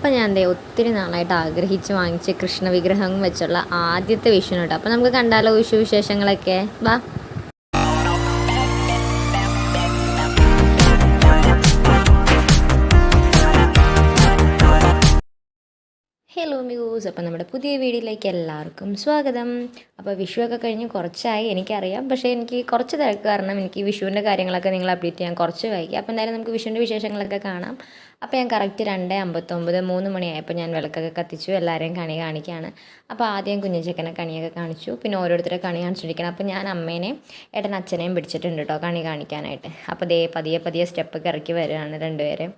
അപ്പം ഞാൻ ദേ ഒത്തിരി നാളായിട്ട് ആഗ്രഹിച്ച് വാങ്ങിച്ച കൃഷ്ണ വിഗ്രഹം വെച്ചുള്ള ആദ്യത്തെ വിഷുനോട്ടോ അപ്പം നമുക്ക് കണ്ടാലോ വിഷു വിശേഷങ്ങളൊക്കെ. വാ ഹലോ മ്യൂസ് അപ്പോൾ നമ്മുടെ പുതിയ വീഡിയോയിലേക്ക് എല്ലാവർക്കും സ്വാഗതം. അപ്പോൾ വിഷുവൊക്കെ കഴിഞ്ഞ് കുറച്ചായി എനിക്കറിയാം. പക്ഷേ എനിക്ക് കുറച്ച് തിരക്ക് കാരണം എനിക്ക് വിഷുവിന്റെ കാര്യങ്ങളൊക്കെ നിങ്ങൾ അപ്ഡേറ്റ് ചെയ്യാൻ കുറച്ച് വൈകി. അപ്പോൾ എന്തായാലും നമുക്ക് വിഷുവിന്റെ വിശേഷങ്ങളൊക്കെ കാണാം. അപ്പോൾ ഞാൻ കറക്റ്റ് രണ്ട് അമ്പത്തൊമ്പത് മൂന്ന് മണിയായപ്പോൾ ഞാൻ വിളക്കൊക്കെ കത്തിച്ചു. എല്ലാവരെയും കണി കാണിക്കുകയാണ് അപ്പോൾ ആദ്യം കുഞ്ഞച്ചക്കനെ കണിയൊക്കെ കാണിച്ചു. പിന്നെ ഓരോരുത്തരെ കണി കാണിച്ചിരിക്കണം അപ്പോൾ ഞാൻ അമ്മേനെയും ഏട്ടൻ അച്ഛനെയും പിടിച്ചിട്ടുണ്ട് കേട്ടോ കണി കാണിക്കാനായിട്ട്. അപ്പോൾ ദേ പതിയെ പതിയെ സ്റ്റെപ്പൊക്കെ ഇറക്കി വരികയാണ് രണ്ടുപേരെയും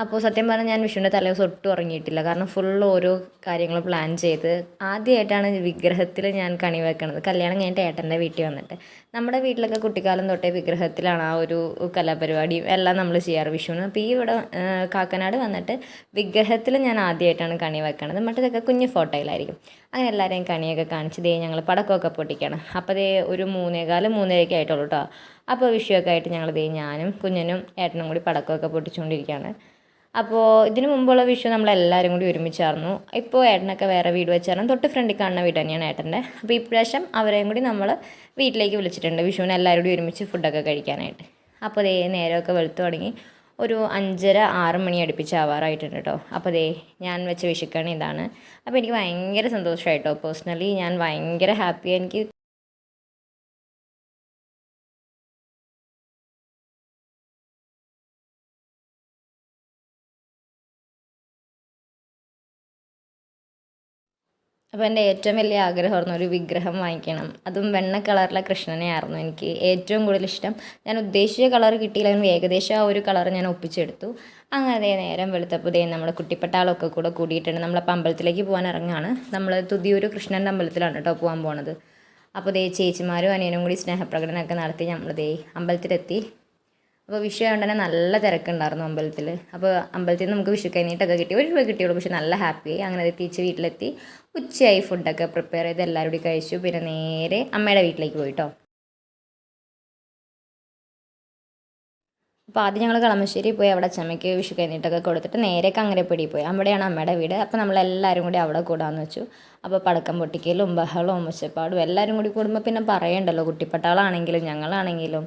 അപ്പോൾ സത്യം പറഞ്ഞാൽ ഞാൻ വിഷുവിന്റെ തലേദിവസം ഒട്ടും ഉറങ്ങിയിട്ടില്ല. കാരണം ഫുൾ ഓരോ കാര്യങ്ങൾ പ്ലാൻ ചെയ്ത് ആദ്യമായിട്ടാണ് വിഗ്രഹത്തിൽ ഞാൻ കണി വെക്കണത്. കല്യാണം കഴിഞ്ഞിട്ട് ഏട്ടന്റെ വീട്ടിൽ വന്നിട്ട്. നമ്മുടെ വീട്ടിലൊക്കെ കുട്ടിക്കാലം തൊട്ടേ വിഗ്രഹത്തിലാണ് ആ ഒരു കലാപരിപാടിയും എല്ലാം നമ്മൾ ചെയ്യാറ് വിഷുവിന്. അപ്പോൾ ഈ ഇവിടെ കാക്കനാട് വന്നിട്ട് വിഗ്രഹത്തിൽ ഞാൻ ആദ്യമായിട്ടാണ് കണി വെക്കണത്. മറ്റേതൊക്കെ കുഞ്ഞു ഫോട്ടോയിലായിരിക്കും. അങ്ങനെ എല്ലാവരെയും കണിയൊക്കെ കാണിച്ച് ദേ ഞങ്ങൾ പടക്കമൊക്കെ പൊട്ടിക്കണം. അപ്പോൾ ദേ ഒരു മൂന്നേകാൽ മൂന്നരയൊക്കെ ആയിട്ടുള്ളൂ കേട്ടോ അപ്പോൾ വിഷുവൊക്കെ ആയിട്ട് ഞങ്ങൾ ദേ ഞാനും കുഞ്ഞനും ഏട്ടനും കൂടി പടക്കമൊക്കെ പൊട്ടിച്ചുകൊണ്ടിരിക്കുകയാണ് അപ്പോൾ ഇതിനു മുമ്പുള്ള വിഷു നമ്മളെല്ലാവരും കൂടി ഒരുമിച്ചായിരുന്നു ഇപ്പോൾ ഏട്ടനൊക്കെ വേറെ വീട് വെച്ചായിരുന്നു തൊട്ട് ഫ്രണ്ടിൽ കാണുന്ന വീട് തന്നെയാണ് ഏട്ടന്റെ. അപ്പോൾ ഇപ്രാവശ്യം അവരെയും കൂടി നമ്മൾ വീട്ടിലേക്ക് വിളിച്ചിട്ടുണ്ട്. വിഷുവിന് എല്ലാവരും കൂടി ഒരുമിച്ച് ഫുഡൊക്കെ കഴിക്കാനായിട്ട്. അപ്പോൾ ദേ നേരമൊക്കെ വെളുത്തു തുടങ്ങി. ഒരു അഞ്ചര ആറ് മണി അടുപ്പിച്ച് ആവാറായിട്ടുണ്ട് കേട്ടോ. അപ്പോൾ ദേ ഞാൻ വെച്ച വിഷുക്കണി ഇതാണ്. അപ്പോൾ എനിക്ക് ഭയങ്കര സന്തോഷമായിട്ടോ പേഴ്സണലി ഞാൻ ഭയങ്കര ഹാപ്പി. എനിക്ക് അപ്പോൾ എന്റെ ഏറ്റവും വലിയ ആഗ്രഹമായിരുന്നു ഒരു വിഗ്രഹം വാങ്ങിക്കണം. അതും വെണ്ണ കളറിലെ കൃഷ്ണനെയായിരുന്നു എനിക്ക് ഏറ്റവും കൂടുതൽ ഇഷ്ടം. ഞാൻ ഉദ്ദേശിച്ച കളർ കിട്ടിയില്ലെങ്കിലും ഏകദേശം ആ ഒരു കളർ ഞാൻ ഒപ്പിച്ചെടുത്തു. അങ്ങനെ നേരം വെളുത്തപ്പോൾ ദേ നമ്മുടെ കുട്ടിപ്പട്ടാളൊക്കെ കൂടെ കൂടിയിട്ടുണ്ട്. നമ്മളപ്പോൾ അമ്പലത്തിലേക്ക് പോകാൻ ഇറങ്ങുകയാണ് നമ്മൾ തുതിയൂർ കൃഷ്ണന്റെ അമ്പലത്തിലാണ് കേട്ടോ പോകാൻ പോണത്. അപ്പോൾ ദേ ചേച്ചിമാരും അനിയനും കൂടി സ്നേഹപ്രകടനമൊക്കെ നടത്തി നമ്മൾ ദേ അമ്പലത്തിലെത്തി. അപ്പോൾ വിഷു ആയതുകൊണ്ട് തന്നെ നല്ല തിരക്കുണ്ടായിരുന്നു അമ്പലത്തിൽ അപ്പോൾ അമ്പലത്തിൽ നിന്ന് നമുക്ക് വിഷു കഴിഞ്ഞിട്ടൊക്കെ കിട്ടി. ഒരു രൂപ കിട്ടിയുള്ളൂ പക്ഷെ നല്ല ഹാപ്പിയായി അങ്ങനെ തിരിച്ച് വീട്ടിലെത്തി. ഉച്ചയായി ഫുഡൊക്കെ പ്രിപ്പയർ ചെയ്ത് എല്ലാവരും കൂടി കഴിച്ചു. പിന്നെ നേരെ അമ്മയുടെ വീട്ടിലേക്ക് പോയിട്ടോ. അപ്പോൾ ആദ്യം ഞങ്ങൾ കളമശ്ശേരി പോയി അവിടെ അച്ചമ്മയ്ക്ക് വിഷു കഴിഞ്ഞിട്ടൊക്കെ കൊടുത്തിട്ട് നേരെ കങ്ങരപ്പടി പോയി. അവിടെയാണ് അമ്മയുടെ വീട്. അപ്പോൾ നമ്മളെല്ലാവരും കൂടി അവിടെ കൂടാമെന്ന് വെച്ചു. അപ്പോൾ പടക്കം പൊട്ടിക്കലും ബഹളവും ഒച്ചപ്പാടും എല്ലാവരും കൂടി കൂടുമ്പോൾ പിന്നെ പറയണ്ടല്ലോ കുട്ടിപ്പട്ടാളാണെങ്കിലും ഞങ്ങളാണെങ്കിലും.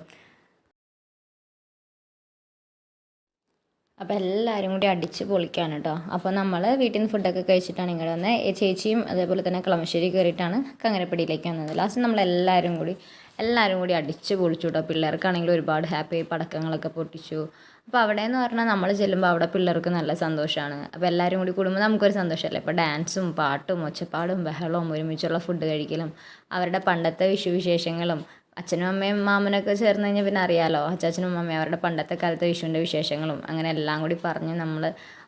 അപ്പോൾ എല്ലാവരും കൂടി അടിച്ച് പൊളിക്കാണ് കേട്ടോ അപ്പോൾ നമ്മൾ വീട്ടിൽ നിന്ന് ഫുഡൊക്കെ കഴിച്ചിട്ടാണ് ഇങ്ങോട്ട് വന്നത് ചേച്ചിയും അതേപോലെ തന്നെ കളമശ്ശേരി കയറിയിട്ടാണ് കങ്ങരപ്പടിയിലേക്ക് വന്നത്. ലാസ്റ്റ് നമ്മൾ എല്ലാവരും കൂടി എല്ലാവരും കൂടി അടിച്ച് പൊളിച്ചു കേട്ടോ പിള്ളേർക്കാണെങ്കിൽ ഒരുപാട് ഹാപ്പി പടക്കങ്ങളൊക്കെ പൊട്ടിച്ചു. അപ്പോൾ അവിടെ എന്ന് പറഞ്ഞാൽ നമ്മൾ ചെല്ലുമ്പോൾ അവിടെ പിള്ളേർക്ക് നല്ല സന്തോഷമാണ് അപ്പോൾ എല്ലാവരും കൂടി കൂടുമ്പോൾ നമുക്കൊരു സന്തോഷമല്ലേ ഇപ്പോൾ ഡാൻസും പാട്ടും ഒച്ചപ്പാടും ബഹളവും ഒരുമിച്ചുള്ള ഫുഡ് കഴിക്കലും അവരുടെ പണ്ടത്തെ വിഷുവിശേഷങ്ങളും അച്ഛനും അമ്മയും മാമനൊക്കെ ചേർന്ന് കഴിഞ്ഞാൽ പിന്നെ അറിയാമല്ലോ അച്ചാച്ചനും അമ്മയും അവരുടെ പണ്ടത്തെ കാലത്തെ വിഷുവിന്റെ വിശേഷങ്ങളും അങ്ങനെ എല്ലാം കൂടി പറഞ്ഞ് നമ്മൾ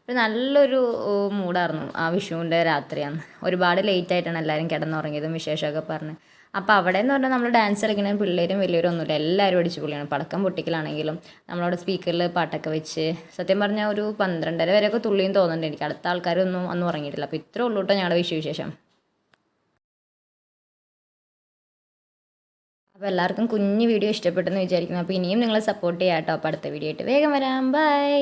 ഒരു നല്ലൊരു മൂഡായിരുന്നു ആ വിഷുവിന്റെ രാത്രിയാണ് ഒരുപാട് ലേറ്റ് ആയിട്ടാണ് എല്ലാവരും കിടന്നുറങ്ങിയതും വിശേഷമൊക്കെ പറഞ്ഞ്. അപ്പോൾ അവിടെ എന്ന് പറഞ്ഞാൽ നമ്മൾ ഡാൻസ് കളിക്കുന്ന പിള്ളേരും വലിയവരും ഒന്നുമില്ല. എല്ലാവരും അടിച്ചു പൊളിയാണ്. പടക്കം പൊട്ടിക്കലാണെങ്കിലും നമ്മളവിടെ സ്പീക്കറിൽ പാട്ടൊക്കെ വെച്ച് സത്യം പറഞ്ഞാൽ ഒരു പന്ത്രണ്ടര വരെയൊക്കെ തുള്ളിയും തോന്നുന്നുണ്ട് എനിക്ക്. അടുത്ത ആൾക്കാരൊന്നും ഒന്നും ഉറങ്ങിയിട്ടില്ല. അപ്പോൾ ഇത്രേ ഉള്ളൂ ഞങ്ങളുടെ വിഷു അപ്പോൾ എല്ലാവർക്കും കുഞ്ഞ് വീഡിയോ ഇഷ്ടപ്പെട്ടെന്ന് വിചാരിക്കുന്നു. അപ്പോൾ ഇനിയും നിങ്ങളെ സപ്പോർട്ട് ചെയ്യാം കേട്ടോ. അപ്പോൾ അടുത്ത വീഡിയോ ആയിട്ട് വേഗം വരാം. ബൈ